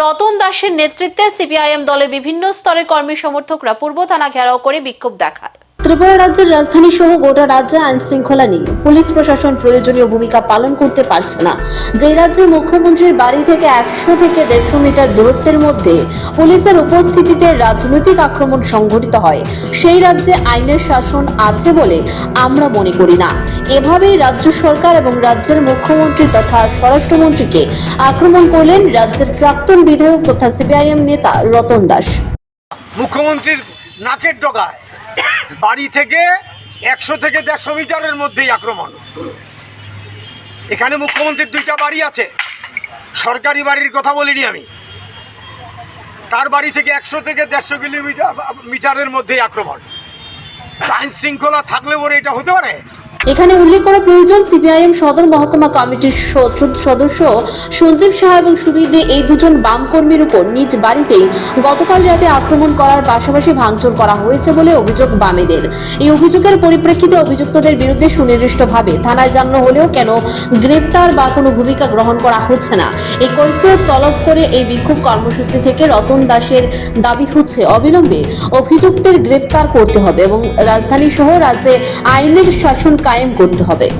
রতন দাসের নেতৃত্বে সিপিআইএম দলের বিভিন্ন স্তরের কর্মী সমর্থকরা পূর্ব থানা ঘেরাও করে বিক্ষোভ দেখায়। ত্রিপুরা রাজ্যের রাজধানী সহ গোটা রাজ্যে আইন শৃঙ্খলা নেই। পুলিশ প্রশাসন প্রয়োজনীয় ভূমিকা পালন করতে পারছে না। যে রাজ্যে মুখ্যমন্ত্রীর বাড়ি থেকে একশো থেকে দেড়শো মিটার দূরত্বের মধ্যে পুলিশের উপস্থিতিতে রাজনৈতিক আক্রমণ সংঘটিত হয়, সেই রাজ্যে আইনের শাসন আছে বলে আমরা মনে করি না। এভাবেই রাজ্য সরকার এবং রাজ্যের মুখ্যমন্ত্রী তথা স্বরাষ্ট্রমন্ত্রীকে আক্রমণ করলেন রাজ্যের প্রাক্তন বিধায়ক তথা সিপিআইএম নেতা রতন দাস। মুখ্যমন্ত্রীর নাকের ডগায় বাড়ি থেকে একশো থেকে দেড়শো মিটারের মধ্যেই আক্রমণ। এখানে মুখ্যমন্ত্রীর দুইটা বাড়ি আছে। সরকারি বাড়ির কথা বলিনি আমি। তার বাড়ি থেকে একশো থেকে দেড়শো কিলোমিটার, মিটারের মধ্যেই আক্রমণ। আইন শৃঙ্খলা থাকলে পরে এটা হতে পারে? এখানে উল্লেখ করা প্রয়োজন, সিপিআইএম সদর মহকুমা কমিটির সদস্য সঞ্জীব সাহা এবং সুবীর দে এই দুজন বাম কর্মীর উপর নিজ বাড়িতেই গতকাল রাতে আক্রমণ করার পাশাপাশি ভাঙচুর করা হয়েছে বলে অভিযোগ বামেদের। এই অভিযোগের পরিপ্রেক্ষিতে অভিযুক্তদের বিরুদ্ধে সুনির্দিষ্টভাবে থানায় জানানো হলেও কেন গ্রেপ্তার বা কোনো ভূমিকা গ্রহণ করা হচ্ছে না। এই কৈফিয়ত তলব করে এই বিক্ষোভ কর্মসূচি থেকে রতন দাসের দাবি হচ্ছে অবিলম্বে অভিযুক্তের গ্রেফতার করতে হবে এবং রাজধানী সহ রাজ্যে আইনের শাসন কায়েম করতে হবে।